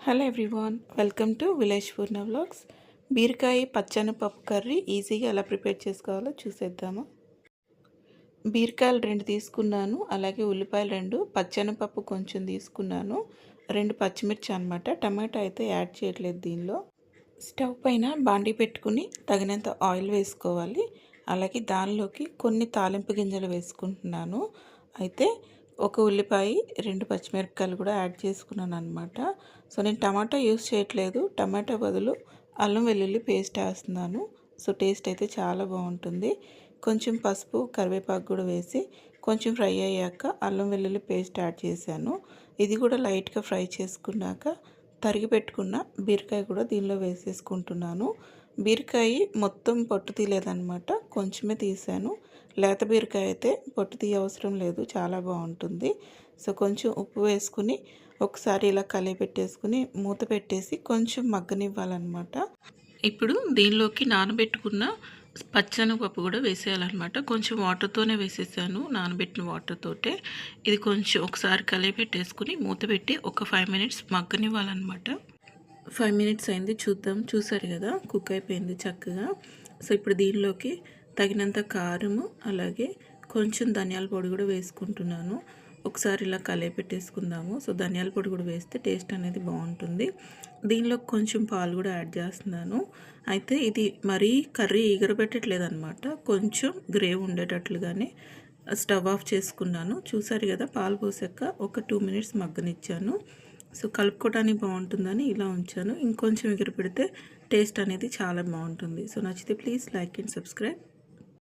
Hello everyone welcome to village Purna vlogs బీరకాయ పచ్చని పప్పు కర్రీ ఈజీగా ఎలా ప్రిపేర్ చేసుకోవాలో చూసేద్దాము. బీరకాయలు రెండు తీసుకున్నాను అలాగే ఉల్లిపాయలు రెండు పచ్చని పప్పు కొంచెం తీసుకున్నాను రెండు పచ్చిమిర్చి అనమాట టమాటా అయితే యాడ్ చేయట్లేదు దీనిలో. స్టవ్ పైన బాండీ పెట్టుకుని తగినంత ఆయిల్ వేసుకోవాలి. అలాగే దానిలోకి కొన్ని తాలింపు గింజలు వేసుకుంటున్నాను. అయితే ఒక ఉల్లిపాయ రెండు పచ్చిమిరపకాయలు కూడా యాడ్ చేసుకున్నాను అనమాట సో నేను టమాటా యూస్ చేయట్లేదు. టమాటా బదులు అల్లం వెల్లుల్లి పేస్ట్ వేస్తున్నాను. సో టేస్ట్ అయితే చాలా బాగుంటుంది. కొంచెం పసుపు కరివేపాకు కూడా వేసి కొంచెం ఫ్రై అయ్యాక అల్లం వెల్లుల్లి పేస్ట్ యాడ్ చేశాను. ఇది కూడా లైట్గా ఫ్రై చేసుకున్నాక తరిగి పెట్టుకున్న బీరకాయ కూడా దీనిలో వేసేసుకుంటున్నాను. బీరకాయ మొత్తం పొట్టు తీయలేదనమాట కొంచెమే తీసాను. లేత బీరకాయ అయితే పొట్టు తీయ అవసరం లేదు. చాలా బాగుంటుంది. సో కొంచెం ఉప్పు వేసుకుని ఒకసారి ఇలా కలిపెట్టేసుకుని మూత పెట్టేసి కొంచెం మగ్గనివ్వాలన్నమాట. ఇప్పుడు దీనిలోకి నానబెట్టుకున్న పచ్చనగపప్పు కూడా వేసేయాలన్నమాట. కొంచెం వాటర్తోనే వేసేసాను నానబెట్టిన వాటర్తోటే. ఇది కొంచెం ఒకసారి కలిపెట్టేసుకుని మూత పెట్టి ఒక ఫైవ్ మినిట్స్ మగ్గనివ్వాలన్నమాట. ఫైవ్ మినిట్స్ అయింది చూద్దాం. చూసారు కదా కుక్ అయిపోయింది చక్కగా. సో ఇప్పుడు దీనిలోకి తగినంత కారము అలాగే కొంచెం ధనియాల పొడి కూడా వేసుకుంటున్నాను. ఒకసారి ఇలా పెట్టేసుకుందాము. సో ధనియాల పొడి కూడా వేస్తే టేస్ట్ అనేది బాగుంటుంది. దీనిలో కొంచెం పాలు కూడా యాడ్ చేస్తున్నాను. అయితే ఇది మరీ కర్రీ ఎగరబెట్టట్లేదు అనమాట కొంచెం గ్రేవ్ ఉండేటట్లుగానే స్టవ్ ఆఫ్ చేసుకున్నాను. చూసారు కదా పాలు పోసాక ఒక టూ మినిట్స్ మగ్గనిచ్చాను. సో కలుపుకోవడానికి బాగుంటుందని ఇలా ఉంచాను. ఇంకొంచెం ఎగిరి పెడితే టేస్ట్ అనేది చాలా బాగుంటుంది. సో నచ్చితే ప్లీజ్ లైక్ అండ్ సబ్స్క్రైబ్.